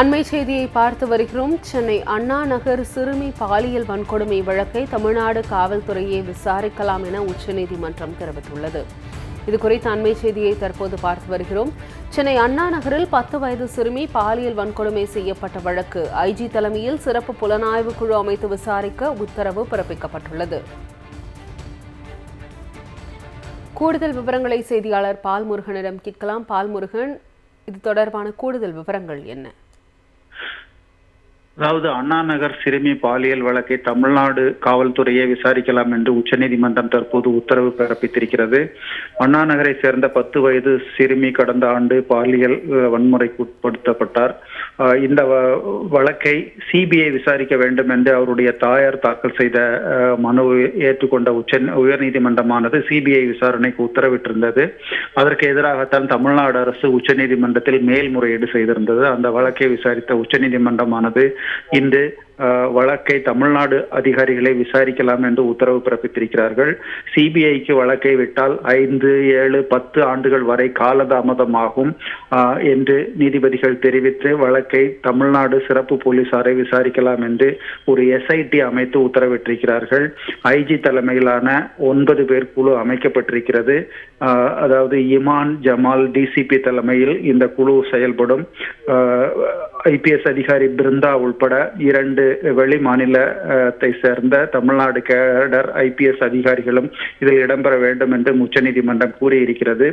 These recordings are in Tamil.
அண்மை செய்தியை பார்த்து வருகிறோம். சென்னை அண்ணா நகர் சிறுமி பாலியல் வன்கொடுமை வழக்கை தமிழ்நாடு காவல்துறையே விசாரிக்கலாம் என உச்சநீதிமன்றம் தெரிவித்துள்ளது. இது குறித்த அண்மை செய்தியை தற்போது பார்த்து வருகிறோம். சென்னை அண்ணா நகரில் பத்து வயது சிறுமி பாலியல் வன்கொடுமை செய்யப்பட்ட வழக்கு ஐஜி தலைமையில் சிறப்பு புலனாய்வு குழு அமைத்து விசாரிக்க உத்தரவு பிறப்பிக்கப்பட்டுள்ளது. கூடுதல் விவரங்களை செய்தியாளர் பால்முருகனிடம் கேட்கலாம். பால்முருகன் இது தொடர்பான கூடுதல் விவரங்கள் என்ன? அதாவது அண்ணா நகர் சிறுமி பாலியல் வழக்கை தமிழ்நாடு காவல்துறையே விசாரிக்கலாம் என்று உச்சநீதிமன்றம் தற்போது உத்தரவு பிறப்பித்திருக்கிறது. அண்ணா நகரை சேர்ந்த பத்து வயது சிறுமி கடந்த ஆண்டு பாலியல் வன்முறைக்கு உட்படுத்தப்பட்டார் இந்த வ- வழக்கை சிபிஐ விசாரிக்க வேண்டும் என்று அவருடைய தாயார் தாக்கல் செய்த மனுவை ஏற்றுக்கொண்ட உச்ச உயர்நீதிமன்றமானது சிபிஐ விசாரணைக்கு உத்தரவிட்டிருந்தது. அதற்கு எதிராகத்தான் தமிழ்நாடு அரசு உச்சநீதிமன்றத்தில் மேல்முறையீடு செய்திருந்தது. அந்த வழக்கை விசாரித்த உச்சநீதிமன்றமானது இன்று வழக்கை தமிழ்நாடு அதிகாரிகளை விசாரிக்கலாம் என்று உத்தரவு பிறப்பித்திருக்கிறார்கள். சிபிஐக்கு வழக்கை விட்டால் ஐந்து ஏழு பத்து ஆண்டுகள் வரை காலதாமதமாகும் என்று நீதிபதிகள் தெரிவித்து வழக்கை தமிழ்நாடு சிறப்பு போலீசாரை விசாரிக்கலாம் என்று ஒரு எஸ்ஐடி அமைத்து உத்தரவிட்டிருக்கிறார்கள். ஐஜி தலைமையிலான ஒன்பது பேர் குழு அமைக்கப்பட்டிருக்கிறது. அதாவது இமான் ஜமால் டிசிபி தலைமையில் இந்த குழு செயல்படும். ஐபிஎஸ் அதிகாரி பிருந்தா உள்பட இரண்டு வெளி மாநிலத்தை சேர்ந்த தமிழ்நாடு கேடர் ஐபிஎஸ் அதிகாரிகளும் இதில் இடம்பெற வேண்டும் என்று உச்சநீதிமன்றம் கூறியிருக்கிறது.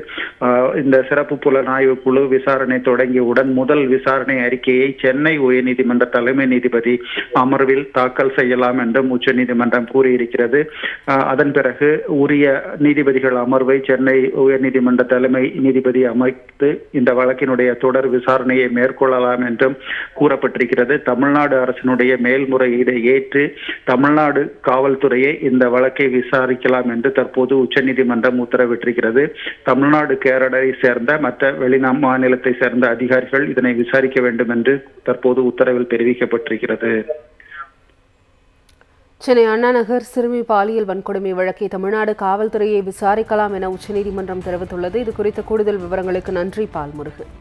இந்த சிறப்பு புலனாய்வு குழு விசாரணை தொடங்கியவுடன் முதல் விசாரணை அறிக்கையை சென்னை உயர்நீதிமன்ற தலைமை நீதிபதி அமர்வில் தாக்கல் செய்யலாம் என்றும் உச்சநீதிமன்றம் கூறியிருக்கிறது. அதன் பிறகு உரிய நீதிபதிகள் அமர்வை சென்னை உயர்நீதிமன்ற தலைமை நீதிபதி அமைத்து இந்த வழக்கினுடைய தொடர் விசாரணையை மேற்கொள்ளலாம் என்றும் கூறப்பட்டிருக்கிறது. தமிழ்நாடு அரசினுடைய மேல்முறையீடை ஏற்று தமிழ்நாடு காவல்துறையை இந்த வழக்கை விசாரிக்கலாம் என்று தற்போது உச்சநீதிமன்றம் உத்தரவிட்டிருக்கிறது. தமிழ்நாடு கேரளை சேர்ந்த மற்ற வெளிநா மாநிலத்தை சேர்ந்த அதிகாரிகள் இதனை விசாரிக்க வேண்டும் என்று தற்போது உத்தரவில் தெரிவிக்கப்பட்டிருக்கிறது. சென்னை அண்ணாநகர் சிறுமி பாலியல் வன்கொடுமை வழக்கை தமிழ்நாடு காவல்துறையை விசாரிக்கலாம் என உச்சநீதிமன்றம் தெரிவித்துள்ளது. இது குறித்த கூடுதல் விவரங்களுக்கு நன்றி பால்முருகன்